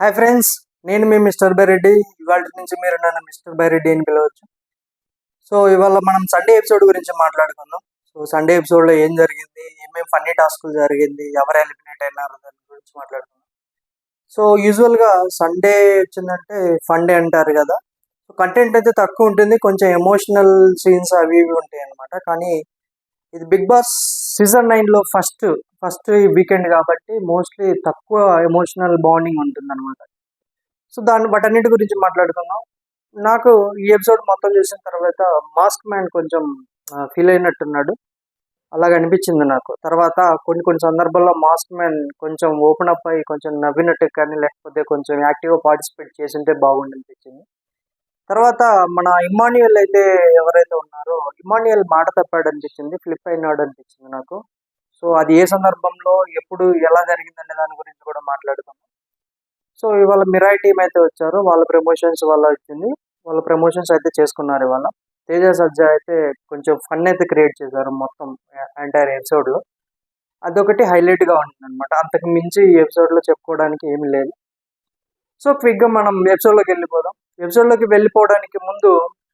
Hi friends నేను మీ mister Byreddy. ఇవాళ నుంచి మీరు నన్ను మిస్టర్ బైరెడ్డి అని పిలవచ్చు. సో ఇవాళ మనం సండే ఎపిసోడ్ గురించి మాట్లాడుకుందాం. సో సండే ఎపిసోడ్లో ఏం జరిగింది? ఏమేమి ఫన్నీ టాస్కులు జరిగింది? ఎవరు ఎలిమినేట్ అయినారు? దాని గురించి మాట్లాడుకుందాం. సో యూజువల్గా సండే వచ్చిందంటే ఫండే అంటారు కదా. సో కంటెంట్ అయితే తక్కువ ఉంటుంది. కొంచెం ఎమోషనల్ సీన్స్ అవి ఇవి ఉంటాయి అనమాట కానీ ఇది బిగ్ బాస్ సీజన్ నైన్లో ఫస్ట్ ఫస్ట్ వీకెండ్ కాబట్టి మోస్ట్లీ తక్కువ ఎమోషనల్ బాండింగ్ ఉంటుంది అనమాట సో దాన్ని వాటన్నిటి గురించి మాట్లాడుకుందాం. నాకు ఈ ఎపిసోడ్ మొత్తం చూసిన తర్వాత మాస్క్ మ్యాన్ కొంచెం ఫీల్ అయినట్టున్నాడు. అలాగ అనిపించింది నాకు. తర్వాత కొన్ని కొన్ని సందర్భాల్లో మాస్క్ మ్యాన్ కొంచెం ఓపెన్ అప్ అయ్యి కొంచెం నవ్వినట్టు కానీ లేకపోతే కొంచెం యాక్టివ్గా పార్టిసిపేట్ చేసింటే బాగుండి అనిపించింది తర్వాత మన ఇమాన్యుయల్ అయితే ఎవరైతే ఉన్నారో ఇమాన్యుయల్ మాట తప్పాడు అనిపించింది ఫ్లిప్ అయినాడు అనిపించింది నాకు. సో అది ఏ సందర్భంలో ఎప్పుడు ఎలా జరిగిందనే దాని గురించి కూడా మాట్లాడుతాము సో ఇవాళ మిరాయి టీం అయితే వచ్చారు వాళ్ళ ప్రమోషన్స్ వల్ల వచ్చింది వాళ్ళ ప్రమోషన్స్ అయితే చేసుకున్నారు ఇవాళ. తేజ సజ్జ అయితే కొంచెం ఫన్ అయితే క్రియేట్ చేశారు మొత్తం ఎంటైర్ ఎపిసోడ్లో అదొకటి హైలైట్గా ఉంటుంది అనమాట అంతకు మించి ఈ ఎపిసోడ్లో చెప్పుకోవడానికి ఏమి లేదు. సో క్విక్గా మనం ఎపిసోడ్లోకి వెళ్ళిపోదాం. ఎపిసోడ్లోకి వెళ్ళిపోవడానికి ముందు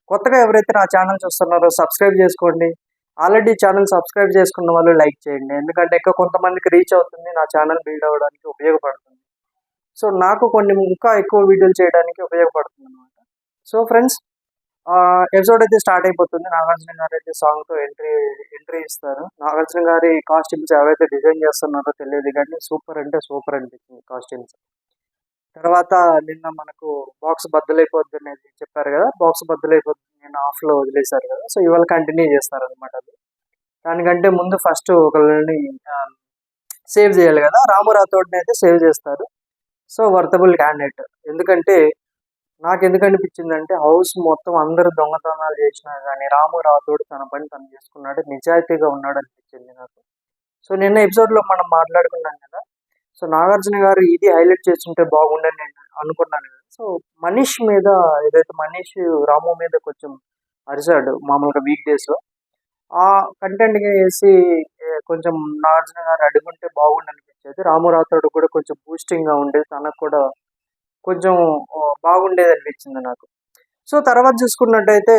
కొత్తగా ఎవరైతే నా ఛానల్ చూస్తున్నారో సబ్స్క్రైబ్ చేసుకోండి. ఆల్రెడీ ఛానల్ సబ్స్క్రైబ్ చేసుకున్న వాళ్ళు లైక్ చేయండి. ఎందుకంటే ఇంకా కొంతమందికి రీచ్ అవుతుంది నా ఛానల్ బిల్డ్ అవ్వడానికి ఉపయోగపడుతుంది. సో నాకు కొన్ని ఇంకా ఎక్కువ వీడియోలు చేయడానికి ఉపయోగపడుతుంది అనమాట సో ఫ్రెండ్స్ ఎపిసోడ్ అయితే స్టార్ట్ అయిపోతుంది. నాగార్జున గారు అయితే సాంగ్తో ఎంట్రీ ఎంట్రీ ఇస్తారు. నాగార్జున గారి కాస్ట్యూమ్స్ ఎవరైతే డిజైన్ చేస్తున్నారో తెలియదు కానీ సూపర్ అంటే సూపర్ అనిపించింది కాస్ట్యూమ్స్ తర్వాత నిన్న మనకు బాక్స్ బద్దలైపోద్ది అనేది చెప్పారు కదా బాక్స్ బద్దలైపోద్ది నేను ఆఫ్లో వదిలేశారు కదా సో ఇవాళ కంటిన్యూ చేస్తారు అనమాట అది. దానికంటే ముందు ఫస్ట్ ఒకళ్ళని సేవ్ చేయాలి కదా రామురాథోడ్ని అయితే సేవ్ చేస్తారు. సో వర్తబుల్ క్యాండిడేట్ ఎందుకంటే నాకు ఎందుకు అనిపించిందంటే హౌస్ మొత్తం అందరూ దొంగతనాలు చేసినా కానీ రాము రాథోడ్ తన పని తను చేసుకున్నాడు నిజాయితీగా ఉన్నాడు అనిపించింది నాకు. సో నిన్న ఎపిసోడ్లో మనం మాట్లాడుకున్నాం కదా సో నాగార్జున గారు ఇది హైలైట్ చేస్తుంటే బాగుండని నేను అనుకున్నాను సో మనీష్ మీద ఏదైతే మనీష్ రాము మీద కొంచెం అరిశాడు మామూలుగా వీక్ డేస్లో ఆ కంటెంట్ వేసి కొంచెం నాగార్జున గారు అడుగుంటే బాగుండనిపించేది. రాము రాథోడ్ కూడా కొంచెం బూస్టింగ్గా ఉండేది. తనకు కూడా కొంచెం బాగుండేది అనిపించింది నాకు. సో తర్వాత చూసుకున్నట్టయితే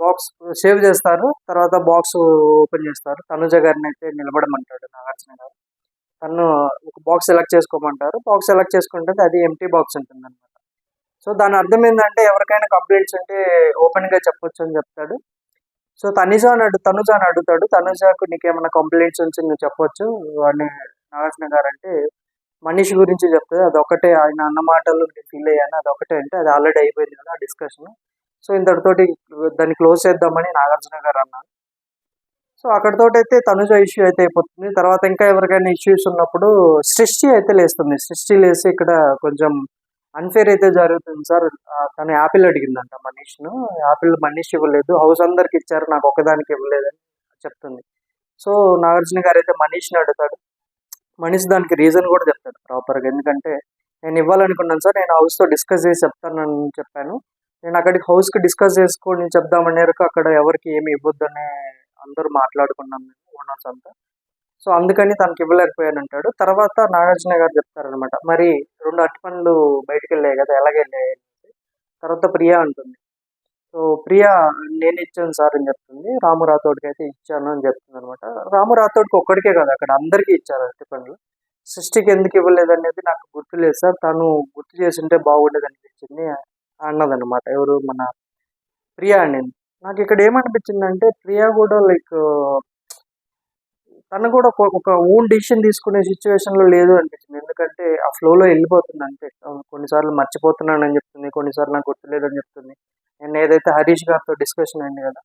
బాక్స్ సేవ్ చేస్తారు. తర్వాత బాక్స్ ఓపెన్ చేస్తారు. తనుజ గారిని అయితే నిలబడమంటాడు నాగార్జున గారు. తను ఒక బాక్స్ సెలెక్ట్ చేసుకోమంటారు. బాక్స్ సెలెక్ట్ చేసుకుంటే అది ఎంటీ బాక్స్ ఉంటుంది అనమాట సో దాని అర్థం ఏంటంటే ఎవరికైనా కంప్లైంట్స్ ఉంటే ఓపెన్గా చెప్పొచ్చు అని చెప్తాడు. సో తనుజ అని అడు తనుజ అని అడుగుతాడు. తనుజకు నీకేమైనా కంప్లైంట్స్ ఉంచి నువ్వు చెప్పొచ్చు. అని నాగార్జున గారు అంటే మనిషి గురించి చెప్తుంది అదొకటే ఆయన అన్న మాటలు నేను ఫీల్ అయ్యాను. అదొకటే అంటే అది ఆల్రెడీ అయిపోయింది కదా డిస్కషన్ సో ఇంతటితోటి దాన్ని క్లోజ్ చేద్దామని నాగార్జున గారు అన్నారు. సో అక్కడితో అయితే తనుజ ఇష్యూ అయితే అయిపోతుంది. తర్వాత ఇంకా ఎవరికైనా ఇష్యూస్ ఉన్నప్పుడు సృష్టి అయితే లేస్తుంది. సృష్టి లేసి ఇక్కడ కొంచెం అన్ఫేర్ అయితే జరుగుతుంది సార్. తను యాపిల్ అడిగిందంట మనీష్ను. యాపిల్ మనీష్ ఇవ్వలేదు. హౌస్ అందరికి ఇచ్చారు. నాకు ఒకదానికి ఇవ్వలేదని చెప్తుంది. సో నాగార్జున గారు అయితే మనీష్ని అడుగుతాడు. మనీష్ దానికి రీజన్ కూడా చెప్తాడు ప్రాపర్గా ఎందుకంటే నేను ఇవ్వాలనుకున్నాను సార్. నేను హౌస్తో డిస్కస్ చేసి చెప్తానని చెప్పాను. నేను అక్కడికి హౌస్కి డిస్కస్ చేసుకొని చెప్దామనేరకు అక్కడ ఎవరికి ఏమి ఇవ్వద్దని అందరూ మాట్లాడుకున్నాం మేము ఓనర్స్ అంతా. సో అందుకని తనకి ఇవ్వలేకపోయాను అంటాడు తర్వాత నాగార్జున గారు చెప్తారనమాట మరి రెండు అట్టి పనులు బయటికి వెళ్ళాయి కదా ఎలాగ వెళ్ళాయి తర్వాత ప్రియా అంటుంది. సో ప్రియా నేను ఇచ్చాను సార్ అని చెప్తుంది. రాము రాథోడ్కి అయితే ఇచ్చాను అని చెప్తుంది అనమాట రాము రాథోడ్కి ఒక్కడికే కదా అక్కడ అందరికీ ఇచ్చారు అట్టి పనులు. సృష్టికి ఎందుకు ఇవ్వలేదు అనేది నాకు గుర్తులేదు సార్. తను గుర్తు చేసింటే బాగుండేది అనిపించింది అన్నదనమాట ఎవరు? మన ప్రియా అని నాకు ఇక్కడ ఏమనిపించిందంటే ప్రియా కూడా లైక్ తను కూడా ఒక- ఓన్ డిసిషన్ తీసుకునే సిచ్యువేషన్లో లేదు అనిపించింది. ఎందుకంటే ఆ ఫ్లోలో వెళ్ళిపోతుంది అంతే. కొన్నిసార్లు కొన్నిసార్లు మర్చిపోతున్నానని చెప్తుంది కొన్నిసార్లు నాకు గుర్తులేదని చెప్తుంది. నేను ఏదైతే హరీష్ గారితో డిస్కషన్ అయింది కదా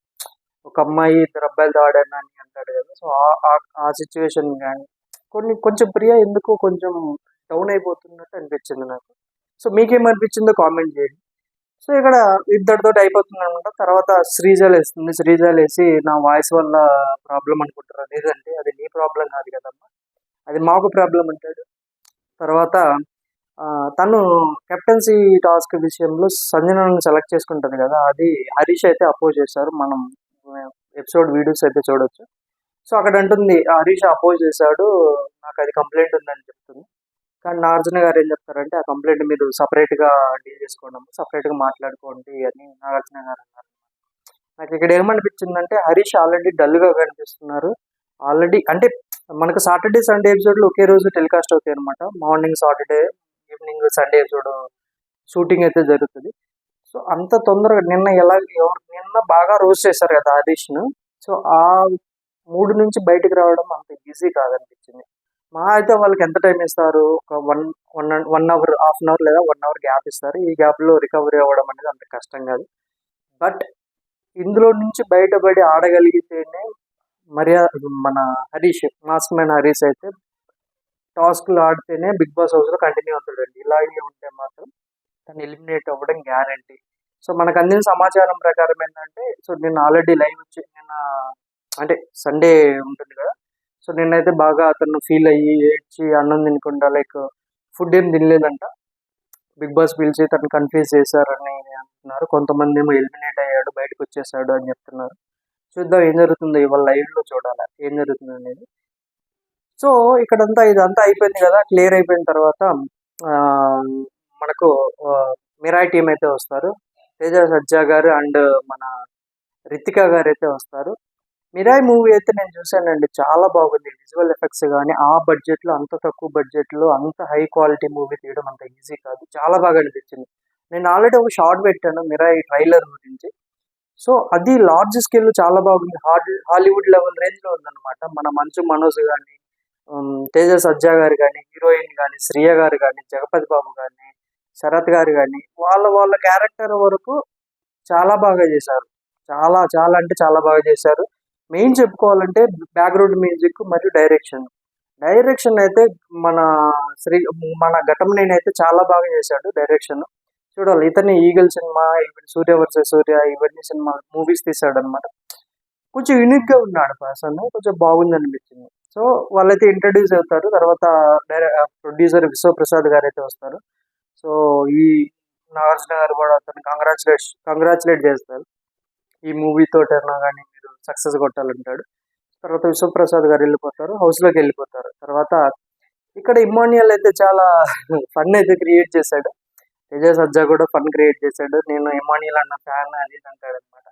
ఒక అమ్మాయి ఇద్దరు అబ్బాయిలతో ఆడాను అని అంటాడు కదా సో ఆ- ఆ- ఆ సిచ్యువేషన్ కానీ కొన్ని కొంచెం ప్రియా ఎందుకో కొంచెం డౌన్ అయిపోతున్నట్టు అనిపించింది నాకు. సో మీకేమనిపించిందో కామెంట్ చేయండి. సో ఇక్కడ ఇద్దరితో అయిపోతుంది అనమాట. తర్వాత శ్రీజాలు వేస్తుంది శ్రీజాలు వేసి నా వాయిస్ వల్ల ప్రాబ్లం అనుకుంటారు? లేదంటే అది నీ ప్రాబ్లం కాదు కదమ్మా. అది మాకు ప్రాబ్లం అంటాడు. తర్వాత తను కెప్టెన్సీ టాస్క్ విషయంలో సంజనను సెలెక్ట్ చేసుకుంటుంది కదా. అది హరీష్ అయితే అపోజ్ చేశారు. మనం ఎపిసోడ్ వీడియోస్ అయితే చూడొచ్చు. సో అక్కడ అంటుంది హరీష్ అపోజ్ చేశాడు. నాకు అది కంప్లైంట్ ఉందని చెప్తుంది. కానీ నాగార్జున గారు ఏం చెప్తారంటే ఆ కంప్లైంట్ మీరు సపరేట్గా డీల్ చేసుకోండి సపరేట్గా మాట్లాడుకోండి అని నాగార్జున గారు అన్నారు. నాకు ఇక్కడ ఏమనిపించిందంటే హరీష్ ఆల్రెడీ డల్గా కనిపిస్తున్నారు. ఆల్రెడీ అంటే మనకు సాటర్డే సండే ఎపిసోడ్లు ఒకే రోజు టెలికాస్ట్ అవుతాయి అనమాట morning Saturday evening Sunday episode shooting అయితే జరుగుతుంది. సో అంత తొందరగా నిన్న ఎలా ఎవరు నిన్న బాగా రోజు చేశారు కదా హరీష్ను. సో ఆ మూడు నుంచి బయటకు రావడం అంత ఈజీ కాదనిపించింది. మా అయితే వాళ్ళకి ఎంత టైం ఇస్తారు? ఒక one one one hour half an hour లేదా వన్ అవర్ గ్యాప్ ఇస్తారు. ఈ గ్యాప్లో రికవరీ అవ్వడం అనేది అంత కష్టం కాదు. బట్ ఇందులో నుంచి బయటపడి ఆడగలిగితేనే మర్యాద మన హరీష్ మాస్క్ మ్యాన్ హరీష్ అయితే టాస్క్లు ఆడితేనే బిగ్ బాస్ హౌస్లో కంటిన్యూ అవుతాడండి. ఇలాగే ఉంటే మాత్రం తను ఎలిమినేట్ అవ్వడం గ్యారంటీ. సో మనకు అందిన సమాచారం ప్రకారం ఏంటంటే సో నేను ఆల్రెడీ లైవ్ వచ్చి నిన్న అంటే సండే ఉంటుంది కదా సో నిన్నైతే బాగా అతను ఫీల్ అయ్యి ఏడ్చి అన్నం తినకుండా లైక్ ఫుడ్ ఏం తినలేదంట. బిగ్ బాస్ పిలిచి తను కన్ఫ్యూజ్ చేశారని అంటున్నారు. కొంతమంది ఏమో ఎలిమినేట్ అయ్యాడు బయటకు వచ్చేసాడు అని చెప్తున్నారు. చూద్దాం ఏం జరుగుతుందో ఇవాళ లైవ్లో చూడాలి ఏం జరుగుతుంది అనేది. సో ఇక్కడంతా ఇదంతా అయిపోయింది కదా క్లియర్ అయిపోయిన తర్వాత మనకు ఆ, మిరాయి టీం అయితే వస్తారు. తేజ సజ్జా గారు అండ్ మన రితికా గారు అయితే వస్తారు. మిరాయి మూవీ అయితే నేను చూశానండి. చాలా బాగుంది. విజువల్ ఎఫెక్ట్స్ కానీ ఆ బడ్జెట్లో అంత తక్కువ బడ్జెట్లో అంత హై క్వాలిటీ మూవీ తీయడం అంత ఈజీ కాదు. చాలా బాగా అనిపించింది. నేను ఆల్రెడీ ఒక షార్ట్ పెట్టాను మిరాయి ట్రైలర్ గురించి. సో అది లార్జ్ స్కేల్ చాలా బాగుంది. హాల్ హాలీవుడ్ లెవెల్ రేంజ్లో ఉందన్నమాట. మన మంచు మనోజ్ కానీ తేజ సజ్జా గారు కానీ హీరోయిన్ కానీ శ్రియ గారు కానీ జగపతి బాబు కానీ శరత్ గారు కానీ వాళ్ళ వాళ్ళ క్యారెక్టర్ వరకు చాలా బాగా చేశారు. చాలా చాలా అంటే చాలా బాగా చేశారు. మెయిన్ చెప్పుకోవాలంటే బ్యాక్గ్రౌండ్ మ్యూజిక్ మరియు డైరెక్షన్ డైరెక్షన్ అయితే మన శ్రీ మన ఘటమనేని అయితే చాలా బాగా చేశాడు డైరెక్షన్ చూడాలి ఇతని Eagle cinema even Surya versus Surya ఇవన్నీ సినిమా మూవీస్ తీసాడు అనమాట కొంచెం యూనిక్గా ఉన్నాడు పర్సన్ కొంచెం బాగుంది అనిపించింది. సో వాళ్ళైతే ఇంట్రడ్యూస్ అవుతారు తర్వాత ప్రొడ్యూసర్ విశ్వప్రసాద్ గారు అయితే వస్తారు. సో ఈ నాగార్జున గారు కూడా అతను కంగ్రాచులేట్ కంగ్రాచులేట్ చేస్తారు. ఈ మూవీ అయినా కానీ సక్సెస్ కొట్టాలంటాడు. తర్వాత విశ్వప్రసాద్ గారు వెళ్ళిపోతారు హౌస్లోకి వెళ్ళిపోతారు. తర్వాత ఇక్కడ ఇమాన్యుయల్ అయితే చాలా ఫన్ అయితే క్రియేట్ చేశాడు. విజయ్ సజ్జా కూడా ఫన్ క్రియేట్ చేశాడు. నేను ఇమ్మోనియల్ అన్న ఫ్యాన్ అది అంటాడు అనమాట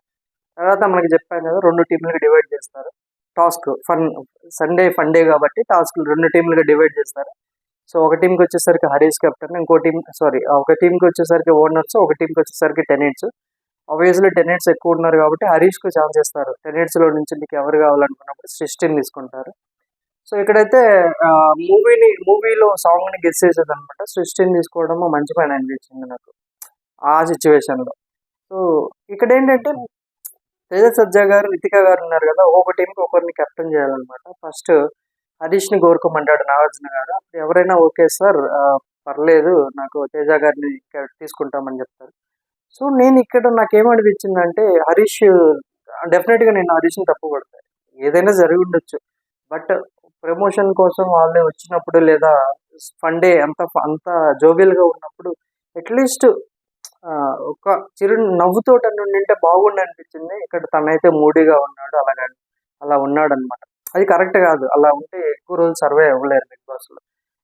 తర్వాత మనకి చెప్పాను కదా రెండు టీంలకు డివైడ్ చేస్తారు. Task fun Sunday fun day కాబట్టి టాస్క్ రెండు టీంలుగా డివైడ్ చేస్తారు. సో ఒక టీంకి వచ్చేసరికి హరీష్ కెప్టెన్ ఇంకో టీం సారీ ఒక టీంకి వచ్చేసరికి ఓనర్స్ ఒక టీంకి వచ్చేసరికి టెనిట్స్ ఆబ్వియస్లీ టెనెట్స్ ఎక్కువ ఉన్నారు కాబట్టి హరీష్కు ఛాన్స్ ఇస్తారు. టెనెట్స్లో నుంచి మీకు ఎవరు కావాలనుకున్నప్పుడు సృష్టిని తీసుకుంటారు. సో ఇక్కడైతే మూవీని మూవీలో సాంగ్ని గెస్ చేసేది అనమాట సృష్టిని తీసుకోవడం మంచి పని అనిపించింది నాకు. ఆ సిచ్యువేషన్లో సో ఇక్కడ ఏంటంటే తేజ సజ్జా గారు రితిక గారు ఉన్నారు కదా ఒక టీంకి ఒకరిని కెప్టెన్ చేయాలన్నమాట. ఫస్ట్ హరీష్ని కోరుకోమంటాడు నాగార్జున గారు. అప్పుడు ఎవరైనా ఓకే సార్ పర్లేదు నాకు తేజ గారిని తీసుకుంటామని చెప్తారు. సో నేను ఇక్కడ నాకేమనిపించిందంటే హరీష్ డెఫినెట్గా నేను హరీష్ని తప్పు కొడతాను ఏదైనా జరిగి ఉండొచ్చు. బట్ ప్రమోషన్ కోసం వాళ్ళే వచ్చినప్పుడు లేదా ఫండే అంత అంత జోబియల్గా ఉన్నప్పుడు అట్లీస్ట్ ఒక చిరు నవ్వుతోట ఉంటే బాగుండి అనిపించింది ఇక్కడ తనైతే మూడీగా ఉన్నాడు అలాగా అలా ఉన్నాడు అనమాట అది కరెక్ట్ కాదు. అలా ఉంటే ఎక్కువ రోజులు సర్వే అవ్వలేరు బిగ్ బాస్లో.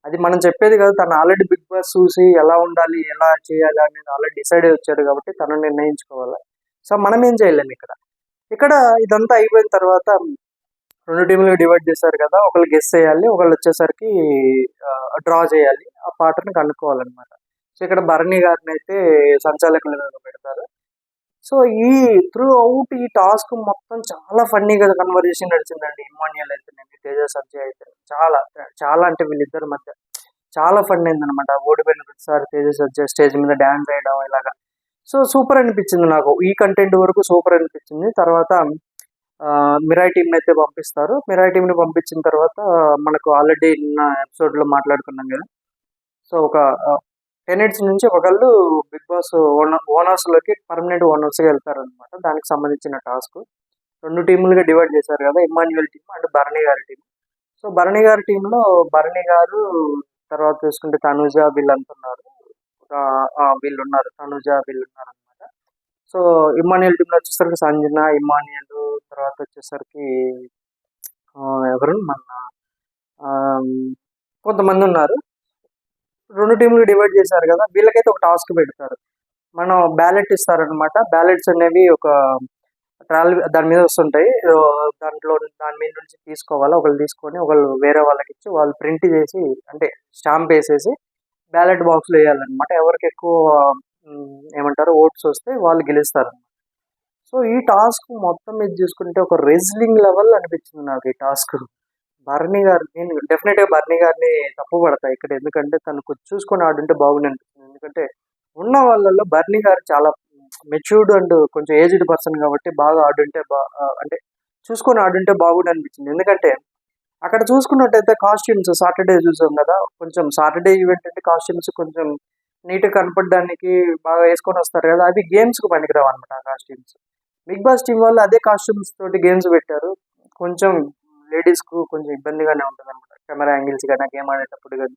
అది మనం చెప్పేది కాదు తను ఆల్రెడీ బిగ్ బాస్ చూసి ఎలా ఉండాలి ఎలా చేయాలి అనేది ఆల్రెడీ డిసైడ్ అయి వచ్చాడు కాబట్టి తను నిర్ణయించుకోవాలి. సో మనం ఏం చేయలేము ఇక్కడ. ఇక్కడ ఇదంతా అయిపోయిన తర్వాత రెండు టీంలుగా డివైడ్ చేశారు కదా ఒకళ్ళు గెస్ చేయాలి ఒకళ్ళు వచ్చేసరికి డ్రా చేయాలి. ఆ పాటను కనుక్కోవాలన్నమాట. సో ఇక్కడ భరణి గారిని అయితే సంచాలకులుగా పెడతారు సో ఈ త్రూ అవుట్ ఈ టాస్క్ మొత్తం చాలా ఫన్నీగా కన్వర్జేషన్ నడిచిందండి ఇమాన్యుయల్ అయితే నేను తేజ సబ్జీ అయితే. చాలా చాలా అంటే వీళ్ళిద్దరి మధ్య చాలా ఫన్ అయింది అనమాట ఓడిపోయిన ప్రతిసారి తేజ సజ్జ స్టేజ్ మీద డాన్స్ వేయడం ఇలాగా. సో సూపర్ అనిపించింది నాకు. ఈ కంటెంట్ వరకు సూపర్ అనిపించింది. తర్వాత మిరాయి టీంని అయితే పంపిస్తారు. మిరాయి టీంని పంపించిన తర్వాత మనకు ఆల్రెడీ నిన్న ఎపిసోడ్లో మాట్లాడుకున్నాం కదా. సో ఒక టెనెట్స్ నుంచి ఒకళ్ళు బిగ్ బాస్ ఓనర్ ఓనర్స్లోకి పర్మనెంట్ ఓనర్స్గా వెళ్తారు అనమాట దానికి సంబంధించిన టాస్క్. రెండు టీములుగా డివైడ్ చేశారు కదా ఇమాన్యువల్ టీం అండ్ భరణి గారి టీం సో భరణి గారి టీంలో భరణి గారు తర్వాత చూసుకుంటే తనుజ వీళ్ళంతా ఉన్నారు. వీళ్ళు ఉన్నారు తనుజ వీళ్ళు ఉన్నారు అనమాట సో ఇమాన్యుయల్ టీంలో వచ్చేసరికి సంజన ఇమాన్యుయల్ తర్వాత వచ్చేసరికి ఎవరు? మన కొంతమంది ఉన్నారు. రెండు టీంలు డివైడ్ చేశారు కదా వీళ్ళకైతే ఒక టాస్క్ పెడతారు. మనం బ్యాలెట్ ఇస్తారనమాట బ్యాలెట్స్ అనేవి ఒక ట్రావెల్ దాని మీద వస్తుంటాయి. దాంట్లో దాని మీద నుంచి తీసుకోవాలి ఒకళ్ళు తీసుకొని ఒకళ్ళు వేరే వాళ్ళకి ఇచ్చి వాళ్ళు ప్రింట్ చేసి అంటే స్టాంప్ వేసేసి బ్యాలెట్ బాక్స్లో వేయాలన్నమాట. ఎవరికి ఎక్కువ ఏమంటారు ఓట్స్ వస్తే వాళ్ళు గెలుస్తారు సో ఈ టాస్క్ మొత్తం మీద చూసుకుంటే ఒక రెజ్లింగ్ లెవెల్ అనిపించింది నాకు ఈ టాస్క్ బర్నీ గారు నేను డెఫినెట్గా బర్నీ గారిని తప్పు పడతా ఇక్కడ. ఎందుకంటే తను కొంచెం చూసుకొని ఆడుంటే బాగుంది అనిపిస్తుంది. ఎందుకంటే ఉన్న వాళ్ళల్లో బర్నీ గారు చాలా మెచ్యూర్డ్ అండ్ కొంచెం ఏజ్డ్ పర్సన్ కాబట్టి బాగా ఆడుంటే బా అంటే చూసుకొని ఆడుంటే బాగుండనిపించింది ఎందుకంటే అక్కడ చూసుకున్నట్టయితే కాస్ట్యూమ్స్ సాటర్డే చూసాం కదా. కొంచెం సాటర్డే ఈవెంట్ అంటే కాస్ట్యూమ్స్ కొంచెం నీట్గా కనపడడానికి బాగా వేసుకొని వస్తారు కదా. అవి గేమ్స్కి పనికిరావు అనమాట ఆ కాస్ట్యూమ్స్. బిగ్ బాస్ టీం వాళ్ళు అదే కాస్ట్యూమ్స్ తోటి గేమ్స్ పెట్టారు. కొంచెం లేడీస్కు కొంచెం ఇబ్బందిగానే ఉంటుంది అనమాట కెమెరా యాంగిల్స్ కానీ గేమ్ ఆడేటప్పుడు కానీ.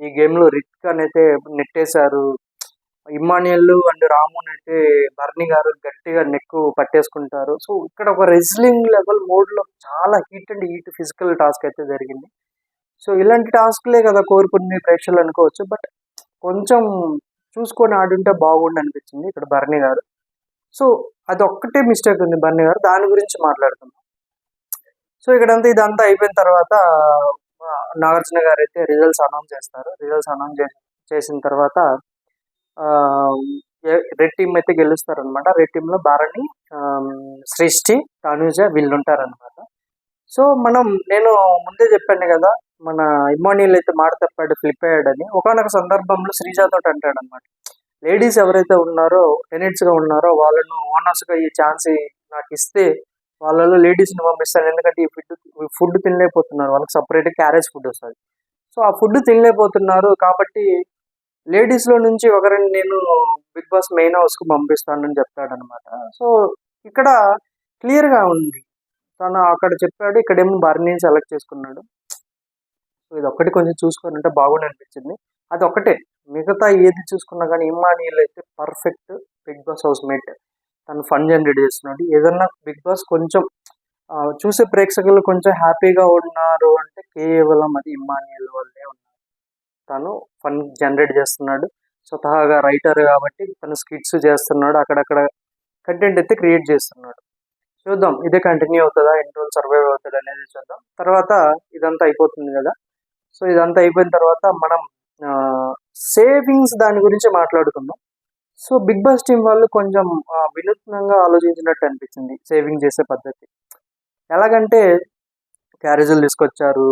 ఈ గేమ్లో రిక్ అని అయితే నెట్టేశారు. ఇమ్మానియల్ అండ్ రాము అయితే బర్నీ గారు గట్టిగా నెక్కు పట్టేసుకుంటారు. సో ఇక్కడ ఒక రెజ్లింగ్ లెవెల్ మోడ్లో చాలా heat and heat physical task అయితే జరిగింది. సో ఇలాంటి టాస్క్లే కదా కోరుకునే ప్రేక్షకులు అనుకోవచ్చు. బట్ కొంచెం చూసుకొని ఆడుంటే బాగుండు అనిపించింది ఇక్కడ బర్నీ గారు. సో అది ఒక్కటే మిస్టేక్ ఉంది బర్నీ గారు. దాని గురించి మాట్లాడుతున్నాం సో ఇక్కడంతా ఇదంతా అయిపోయిన తర్వాత నాగార్జున గారు అయితే రిజల్ట్స్ అనౌన్స్ చేస్తారు. రిజల్ట్స్ అనౌన్స్ చేసిన తర్వాత ఆ, రెడ్ టీమ్ అయితే గెలుస్తారు అనమాట రెడ్ టీంలో భారణి ఆ, సృష్టి తనుజ వీళ్ళు ఉంటారనమాట సో మనం నేను ముందే చెప్పాను కదా మన ఇమ్మోనియల్ అయితే మాట తప్పాడు ఫ్లిప్ అయ్యాడని. ఒకనొక సందర్భంలో శ్రీజాతో అంటాడు అనమాట లేడీస్ ఎవరైతే ఉన్నారో టెనెట్స్గా ఉన్నారో వాళ్ళను ఓనర్స్గా ఈ ఛాన్స్ నాకు ఇస్తే వాళ్ళలో లేడీస్ని పంపిస్తాను ఎందుకంటే ఈ ఫుడ్ ఫుడ్ తినలేకపోతున్నారు. వాళ్ళకి సపరేట్ క్యారేజ్ ఫుడ్ వస్తుంది. సో ఆ ఫుడ్ తినలేకపోతున్నారు కాబట్టి లేడీస్లో నుంచి ఒకరిని నేను బిగ్ బాస్ మెయిన్ హౌస్కు పంపిస్తానని చెప్తాడనమాట సో ఇక్కడ క్లియర్గా ఉంది. తను అక్కడ చెప్పాడు ఇక్కడేమో బర్నీని సెలెక్ట్ చేసుకున్నాడు. సో ఇది ఒక్కటి కొంచెం చూసుకొని ఉంటే బాగుండి అనిపించింది. అది ఒకటే మిగతా ఏది చూసుకున్నా కానీ ఇమ్మానియల్ అయితే perfect Bigg Boss housemate. తను ఫండ్ జనరేట్ చేస్తున్నాడు. ఏదన్నా బిగ్ బాస్ కొంచెం చూసే ప్రేక్షకులు కొంచెం హ్యాపీగా ఉన్నారు అంటే కేవలం అది ఇమ్మానియల్ వల్లే ఉన్నారు. తను ఫన్ జనరేట్ చేస్తున్నాడు. స్వతహాగా రైటర్ కాబట్టి తను స్కిట్స్ చేస్తున్నాడు. అక్కడక్కడ కంటెంట్ అయితే క్రియేట్ చేస్తున్నాడు. చూద్దాం ఇదే కంటిన్యూ అవుతుందా ఎన్ని రోజులు సర్వైవ్ అవుతుంది అనేది చూద్దాం. తర్వాత ఇదంతా అయిపోతుంది కదా. సో ఇదంతా అయిపోయిన తర్వాత మనం సేవింగ్స్ దాని గురించి మాట్లాడుకుందాం. సో బిగ్ బాస్ టీం వాళ్ళు కొంచెం వినూత్నంగా ఆలోచించినట్టు అనిపించింది సేవింగ్ చేసే పద్ధతి. ఎలాగంటే క్యారేజీలు తీసుకొచ్చారు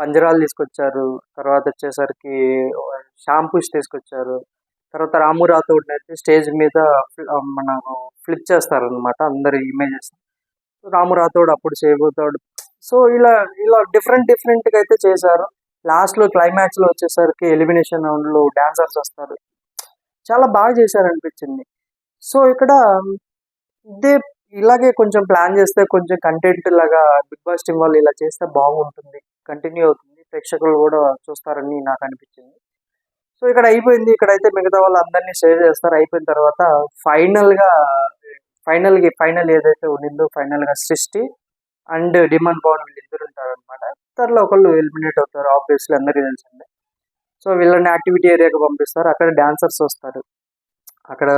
పంజరాలు తీసుకొచ్చారు తర్వాత వచ్చేసరికి షాంపూస్ తీసుకొచ్చారు తర్వాత రాము అయితే స్టేజ్ మీద మన ఫ్లిప్ చేస్తారనమాట అందరి ఇమేజెస్. రాము రాథోడ్ అప్పుడు సేవ్ అవుతాడు. సో ఇలా ఇలా డిఫరెంట్ డిఫరెంట్గా అయితే చేశారు. లాస్ట్లో క్లైమాక్స్లో వచ్చేసరికి ఎలిమినేషన్ రౌండ్లో డాన్సర్స్ వస్తారు. చాలా బాగా చేశారు అనిపించింది సో ఇక్కడ ఇదే ఇలాగే కొంచెం ప్లాన్ చేస్తే కొంచెం కంటెంట్ లాగా బిగ్ బాస్ టీం వాళ్ళు ఇలా చేస్తే బాగుంటుంది కంటిన్యూ అవుతుంది ప్రేక్షకులు కూడా చూస్తారని నాకు అనిపించింది. సో ఇక్కడ అయిపోయింది. ఇక్కడైతే మిగతా వాళ్ళు అందరినీ సేవ్ చేస్తారు. అయిపోయిన తర్వాత ఫైనల్గా ఫైనల్కి ఫైనల్ ఏదైతే ఉండిందో ఫైనల్గా సృష్టి అండ్ డిమాండ్ పవన్ వీళ్ళిద్దరు ఉంటారు అనమాట ఇద్దరులో ఒకళ్ళు ఎలిమినేట్ అవుతారు ఆబ్వియస్లీ అందరికీ తెలిసిందే. సో వీళ్ళని యాక్టివిటీ ఏరియాకి పంపిస్తారు. అక్కడ డాన్సర్స్ వస్తారు. అక్కడ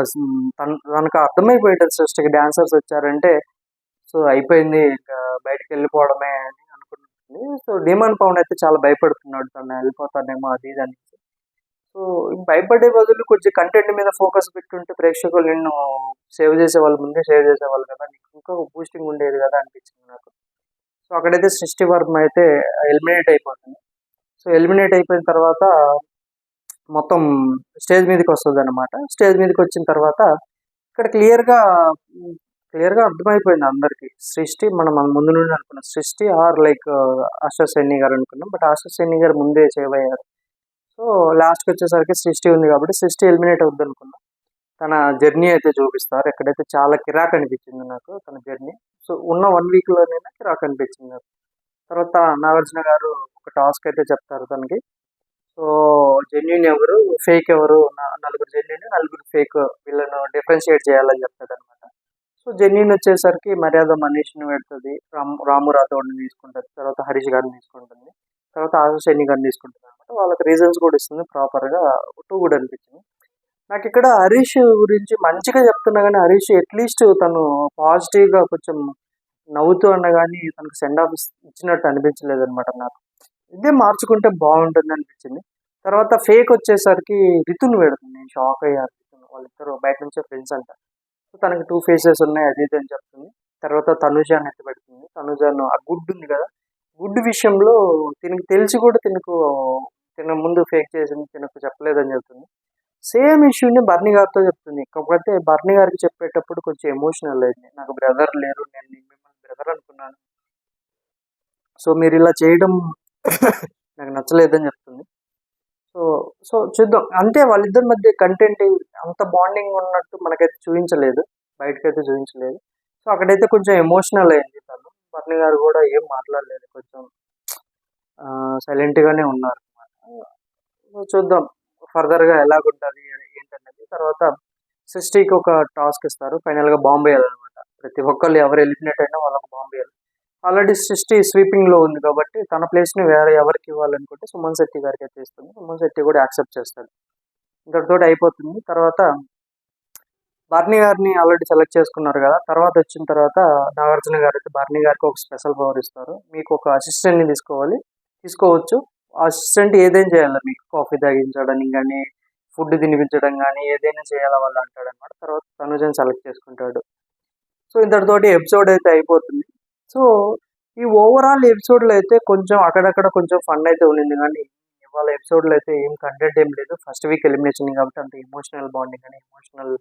తన తనకు అర్థమైపోయేటది సృష్టికి డాన్సర్స్ వచ్చారంటే సో అయిపోయింది ఇంకా బయటకు వెళ్ళిపోవడమే అని అనుకుంటుంది. సో డిమాండ్ పవన్ అయితే చాలా భయపడుతున్నాడు. తను వెళ్ళిపోతానేమో అది ఇది అనేసి సో భయపడే బదులు కొంచెం కంటెంట్ మీద ఫోకస్ పెట్టుంటే ప్రేక్షకులు నిన్ను సేవ్ చేసే వాళ్ళు ముందే సేవ్ చేసేవాళ్ళు కదా. నీకు ఇంకా బూస్టింగ్ ఉండేది కదా అనిపించింది నాకు. సో అక్కడైతే సృష్టి వర్మ అయితే ఎలిమినేట్ అయిపోతుంది. సో ఎలిమినేట్ అయిపోయిన తర్వాత మొత్తం స్టేజ్ మీదకి వస్తుంది అనమాట స్టేజ్ మీదకి వచ్చిన తర్వాత ఇక్కడ క్లియర్గా క్లియర్గా అర్థమైపోయింది అందరికి. సృష్టి మనం మన ముందు నుండి అనుకున్నాం. Srishti or like uh, Asha Saini garu అనుకున్నాం. బట్ ఆశా సైని గారు ముందే సేవ్ అయ్యారు సో లాస్ట్కి వచ్చేసరికి సృష్టి ఉంది కాబట్టి సృష్టి ఎలిమినేట్ అవుద్ది అనుకున్నాం తన జర్నీ అయితే చూపిస్తారు. ఎక్కడైతే చాలా కిరాక్ అనిపించింది నాకు తన జర్నీ సో ఉన్న వన్ వీక్లోనైనా కిరాక్ అనిపించింది నాకు. తర్వాత నాగార్జున గారు ఒక టాస్క్ అయితే చెప్తారు తనకి. సో జెన్యున్ ఎవరు ఫేక్ ఎవరు నలుగురు జెన్యున్ నలుగురు ఫేక్ వీళ్ళను డిఫరెన్షియేట్ చేయాలని చెప్తాడు అనమాట సో జెన్యున్ వచ్చేసరికి మర్యాద మనీష్ని పెడుతుంది రామ్ రాము రాథోడ్ని తీసుకుంటుంది తర్వాత హరీష్ గారిని తీసుకుంటుంది తర్వాత ఆశా గారిని తీసుకుంటుంది అనమాట వాళ్ళకి రీజన్స్ కూడా ఇస్తుంది ప్రాపర్గా టూ కూడా అనిపించింది. నాకు ఇక్కడ హరీష్ గురించి మంచిగా చెప్తున్నా కానీ హరీష్ అట్లీస్ట్ తను పాజిటివ్గా కొంచెం నవ్వుతూ ఉండగానే కానీ తనకు సెండ్ ఆఫ్ ఇచ్చినట్టు అనిపించలేదు అనమాట నాకు. ఇదే మార్చుకుంటే బాగుంటుంది అనిపించింది. తర్వాత ఫేక్ వచ్చేసరికి రితున్ పెడుతుంది. నేను షాక్ అయ్యాను రితున్. వాళ్ళిద్దరు బయట నుంచే ఫ్రెండ్స్ అంట. సో తనకి టూ ఫేసెస్ ఉన్నాయి అది ఇది అని చెప్తుంది. తర్వాత తనుజాని ఎత్తి పెడుతుంది. తనుజాను ఆ గుడ్ ఉంది కదా. గుడ్ విషయంలో తినకు తెలిసి కూడా తినకు తిన ముందు ఫేక్ చేసింది తినకు చెప్పలేదని చెప్తుంది. సేమ్ ఇష్యూని బర్నీ గారితో చెప్తుంది. కాకపోతే బర్నీ గారికి చెప్పేటప్పుడు కొంచెం ఎమోషనల్ అయింది. నాకు బ్రదర్ లేరు నేను మిమ్మల్ని అనుకున్నాను సో మీరు ఇలా చేయడం నాకు నచ్చలేదని చెప్తుంది. సో సో చూద్దాం. అంతే వాళ్ళిద్దరి మధ్య కంటెంట్ అంత బాండింగ్ ఉన్నట్టు మనకైతే చూపించలేదు. బయటకైతే చూపించలేదు. సో అక్కడైతే కొంచెం ఎమోషనల్ అయింది తను. పర్ణి గారు కూడా ఏం మాట్లాడలేదు. కొంచెం సైలెంట్గానే ఉన్నారు. చూద్దాం. ఫర్దర్గా ఎలాగుంటుంది ఏంటనేది. తర్వాత సిక్స్టీకి ఒక టాస్క్ ఇస్తారు. ఫైనల్గా బాంబే అనమాట ప్రతి ఒక్కళ్ళు ఎవరు ఎలిమినేట్ అయినా వాళ్ళకి బాంబే ఆల్రెడీ సృష్టి స్వీపింగ్లో ఉంది కాబట్టి తన ప్లేస్ని వేరే ఎవరికి ఇవ్వాలనుకుంటే సుమన్ శెట్టి గారికి అయితే ఇస్తుంది. సుమన్ శెట్టి కూడా యాక్సెప్ట్ చేస్తాడు. ఇంతటితోటి అయిపోతుంది. తర్వాత బర్నీ గారిని ఆల్రెడీ సెలెక్ట్ చేసుకున్నారు కదా. తర్వాత వచ్చిన తర్వాత నాగార్జున గారు అయితే బర్నీ గారికి ఒక స్పెషల్ పవర్ ఇస్తారు. మీకు ఒక అసిస్టెంట్ని తీసుకోవాలి. తీసుకోవచ్చు. అసిస్టెంట్ ఏదైనా చేయాలి? మీకు కాఫీ తాగించడం కానీ ఫుడ్ తినిపించడం కానీ ఏదైనా చేయాలా వాళ్ళు అంటాడు అనమాట తర్వాత తనుజని సెలెక్ట్ చేసుకుంటాడు. సో ఇంతటితోటి ఎపిసోడ్ అయితే అయిపోతుంది. సో ఈ ఓవరాల్ ఎపిసోడ్లో అయితే కొంచెం అక్కడక్కడ కొంచెం ఫన్ అయితే ఉండింది. కానీ ఇవాళ ఎపిసోడ్లో అయితే ఏం కంటెంట్ ఏం లేదు. ఫస్ట్ వీక్ ఎలిమినేషన్ కాబట్టి అంత ఎమోషనల్ బాండింగ్ కానీ ఎమోషనల్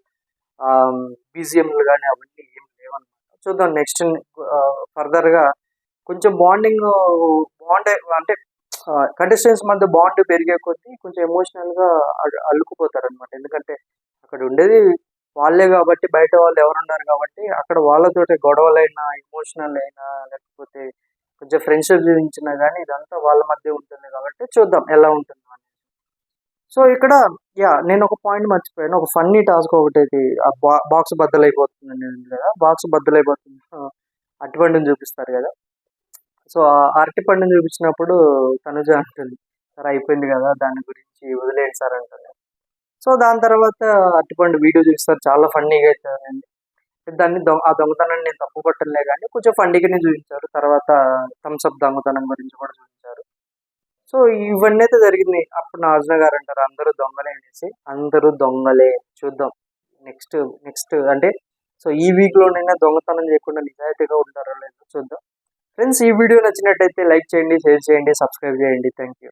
బీజిఎంలు um, కానీ అవన్నీ ఏం లేవన్నమాట. చూద్దాం నెక్స్ట్ ఫర్దర్గా కొంచెం బాండింగ్ బాండ్ అంటే కంటెస్టెంట్స్ మధ్య బాండ్ పెరిగే కొద్దీ కొంచెం ఎమోషనల్గా అల్లుకుపోతారు అనమాట ఎందుకంటే అక్కడ ఉండేది వాళ్ళే కాబట్టి బయట వాళ్ళు ఎవరు ఉన్నారు కాబట్టి అక్కడ వాళ్ళతోటి గొడవలైనా ఎమోషనల్ అయినా లేకపోతే కొంచెం ఫ్రెండ్షిప్ చూపించినా కానీ ఇదంతా వాళ్ళ మధ్య ఉంటుంది కాబట్టి చూద్దాం ఎలా ఉంటుంది అని సో ఇక్కడ యా నేను ఒక పాయింట్ మర్చిపోయాను. ఒక ఫన్నీ టాస్క్ ఒకటి అయితే ఆ బాక్స్ బద్దలైపోతుంది నేను కదా. బాక్స్ బద్దలైపోతుంది. అరటిపండుని చూపిస్తారు కదా. సో ఆ అరటిపండుని చూపించినప్పుడు తనుజ అంటుంది సార్ అయిపోయింది కదా దాని గురించి వదిలేయండి సార్ అంటుంది. సో దాని తర్వాత అట్టుపండు వీడియో చూస్తారు చాలా ఫన్నీగా అయితే దాన్ని దొంగ ఆ దొంగతనాన్ని నేను తప్పు పట్టలే కానీ కొంచెం ఫండిగానే చూపించారు. తర్వాత థమ్స్అప్ దొంగతనం గురించి కూడా చూపించారు. సో ఇవన్నీ అయితే జరిగింది. అప్పుడు నాజన గారు అంటారు అందరూ దొంగలే అనేసి. అందరూ దొంగలే. చూద్దాం. నెక్స్ట్ నెక్స్ట్ అంటే సో ఈ వీక్లోనైనా దొంగతనం చేయకుండా నిజాయితీగా ఉంటారో లేదో చూద్దాం. ఫ్రెండ్స్ ఈ వీడియో నచ్చినట్టయితే లైక్ చేయండి షేర్ చేయండి సబ్స్క్రైబ్ చేయండి. Thank you